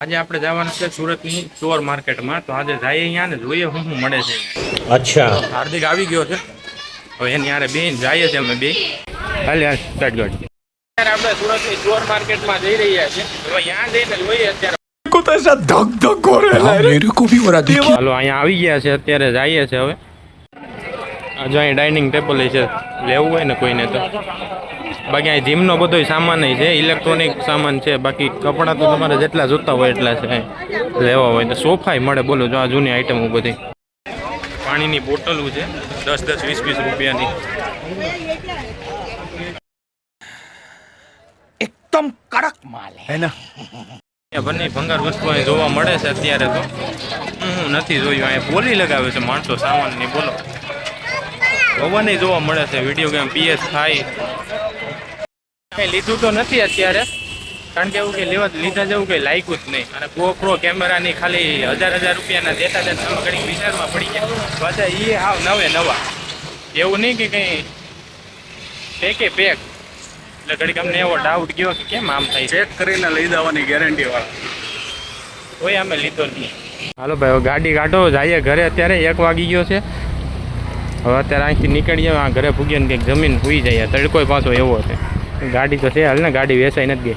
આજે આપણે જવાનું છે સુરતની ચોર માર્કેટમાં. તો આજે જઈએ અહીંયા ને જોઈએ શું શું મળે છે અચ્છા. હાર્દિક આવી ગયો છે. હવે એની યારે બે જઈએ છે અમે બે. હાલ યાર સ્ટાર્ટ ગોડ અત્યારે આપણે સુરતની ચોર માર્કેટમાં જઈ રહ્યા છે હવે ત્યાં જઈને જોઈએ અત્યારે. ધક ધક હો રહે મેરે કો ભી હો રહા હાલો અહીંયા આવી ગયા છે અત્યારે જઈએ છે હવે. જો અહીં ડાઇનિંગ ટેબલ છે લેવું હોય ને કોઈને તો. બાકી અહીં જીમનો બધો સામાન છે ઇલેક્ટ્રોનિક સામાન છે બાકી કપડાં તો તમારે જેટલા જોતા હોય એટલા છે લેવા હોય. તો સોફાય મળે બોલો જો આ જૂની આઈટમો બધી. પાણીની બોટલો છે દસ દસ વીસ વીસ રૂપિયાની. એકદમ કડક માલ હે. ને? બંને ભંગાર વસ્તુ અહીં જોવા મળે છે અત્યારે તો. હું નથી જોયું અહીંયા બોલી લગાવે છે માણસો સામાન સામાનની બોલો. પવન જોવા મળે છે. વીડિયો ગેમ પીએસ થાય. કંઈ લીધું તો નથી અત્યારે. કારણ કે એવું કે લેવા લીધા જેવું કંઈ લાયકું જ નહીં. અને GoPro કેમેરાની ખાલી હજાર હજાર રૂપિયાના દેતા દેતા ઘણી વિચારમાં પડી ગયા. પાછા એ હાવ નવે નવા. એવું નહીં કે કંઈ પેકે પેક એટલે ઘડીક અમને એવો ડાઉટ ગયો કે કેમ આમ થાય ચેક કરીને લઈ જવાની ગેરંટી વાળા. કોઈ અમે લીધો નહીં. હાલો ભાઈ હવે ગાડી કાઢો. જઈએ ઘરે. અત્યારે એક વાગી ગયો છે. હવે અત્યારે અહીંથી નીકળીએ, આ ઘરે ભૂગીએ ને કંઈક જમીન સુઈ જાય. તડકોય પાછો એવો છે. ગાડી તો છે હાલ ને, ગાડી વેચાઈ નથી ગઈ.